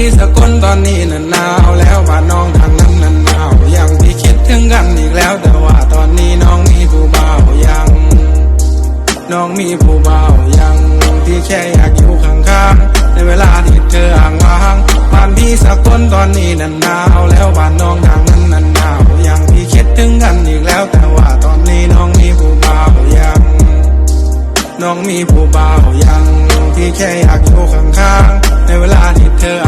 พี่สกลตอนนี้น่ะหนาวแล้วบ้านน้องทางนั้นน่ะหนาวยังพี่คิดถึงกันอีกแล้ว แต่ว่าตอนนี้น้องมีผู้บ่าวยัง น้องมีผู้บ่าวยังที่แค่อยากอยู่ข้างๆในเวลาที่เธออ่างว้างบ้านพี่สกลตอนนี้น่ะหนาวแล้วบ้านน้องทางนั้นน่ะหนาวยังพี่คิดถึงกันอีกแล้ว แต่ว่าตอนนี้น้องมีผู้บ่าวยัง น้องมีผู้บ่าวยังที่แค่อยากอยู่ข้างๆในเวลาที่เธอ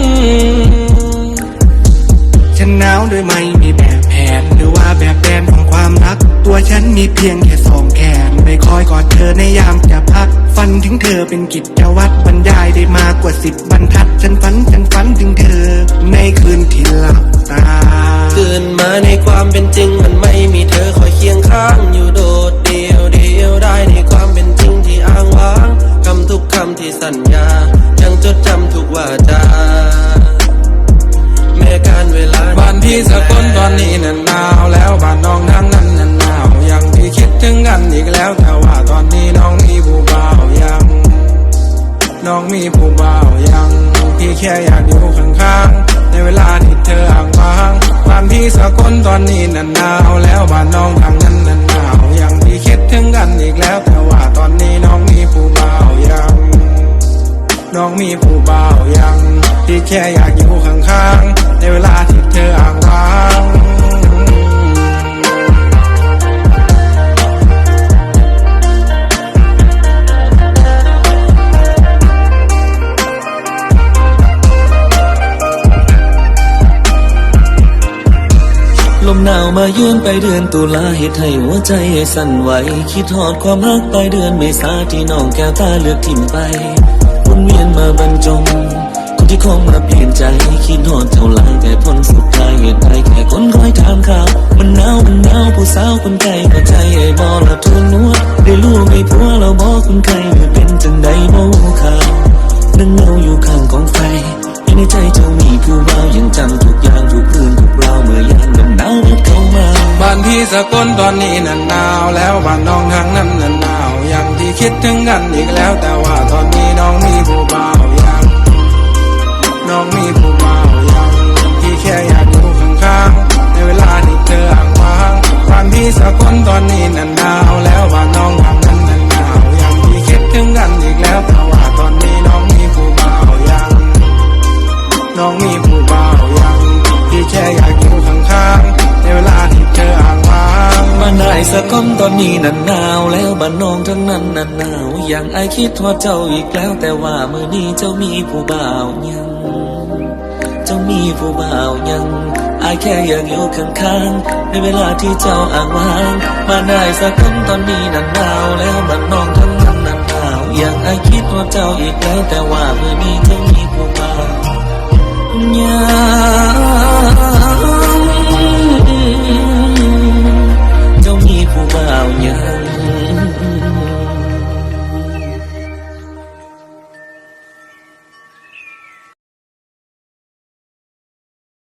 หนาวโดยไม่มีแบบแผนหรือว่าแบบแผนของความรัก ตัวฉันมีเพียงแค่สองแขนไม่คอยกอดเธอในยามจะพัก ฝันถึงเธอเป็นกิจวัตรบรรยายได้มากกว่าสิบบรรทัด ฉันฝันฉันฝันถึงเธอ ในคืนที่หลับตาตื่นมาในความเป็นจริงมัน อีกแล้วแต่ว่าตอนนี้น้องมีผู้บ่าวยัง น้องมีผู้บ่าวยัง พี่แค่อยากอยู่ข้างๆ ในเวลาที่เธออ่างว้างบ้านพี่สกลตอนนี้น่ะหนาวแล้วบ้านน้องทางนั้นน่ะหนาวยังพี่คิดถึงกันอีกแล้วแต่ว่าตอนนี้น้องมีผู้บ่าวยัง น้องมีผู้บ่าวยังที่แค่อยากอยู่ข้างๆ ในเวลาที่เธออ่างว้าง นาวมาเยือนไปเดือนตุลาเหตุให้หัวใจสั่นไหว คิดหอดความรักไปเดือนเมษาที่น้องแก้วตาเลือกทิมไปวนเวียนมาบรรจงคนที่คงมาเปลี่ยนใจ คิดหอดเท่าไรแต่ผลสุดท้ายเหตุใดแค่คนคอยถามข่าวมันหนาวมันหนาวผู้สาวคนไกล สกลตอนนี้น่นหนาวแล้วบ้านน้องทางนั้นน่นหนาวยังที่คิดถึงกันอีกแล้ว แต่ว่าตอนนี้น้องมี บ้านได้สักคนตอนนี้นันหนาวแล้วบ้านน้องทั้งนั้นนันหนาวอย่างไอคิดว่าเจ้าอีกแล้วแต่ว่าเมื่อนี้เจ้ามีผู้บ่าวยัง เจ้ามีผู้บ่าวยังไอายแค่อยากอยู่ข้างๆในเวลาที่เจ้าอ่างว่างบ้าได้สักคนตอนนี้นันหนาวแล้วบ้านน้องทั้งนั้นนันหนาวอย่างไอคิดว่าเจ้าอีกแล้วแต่ว่าเมื่อนี้เจ้ามีผู้บ่าวยัง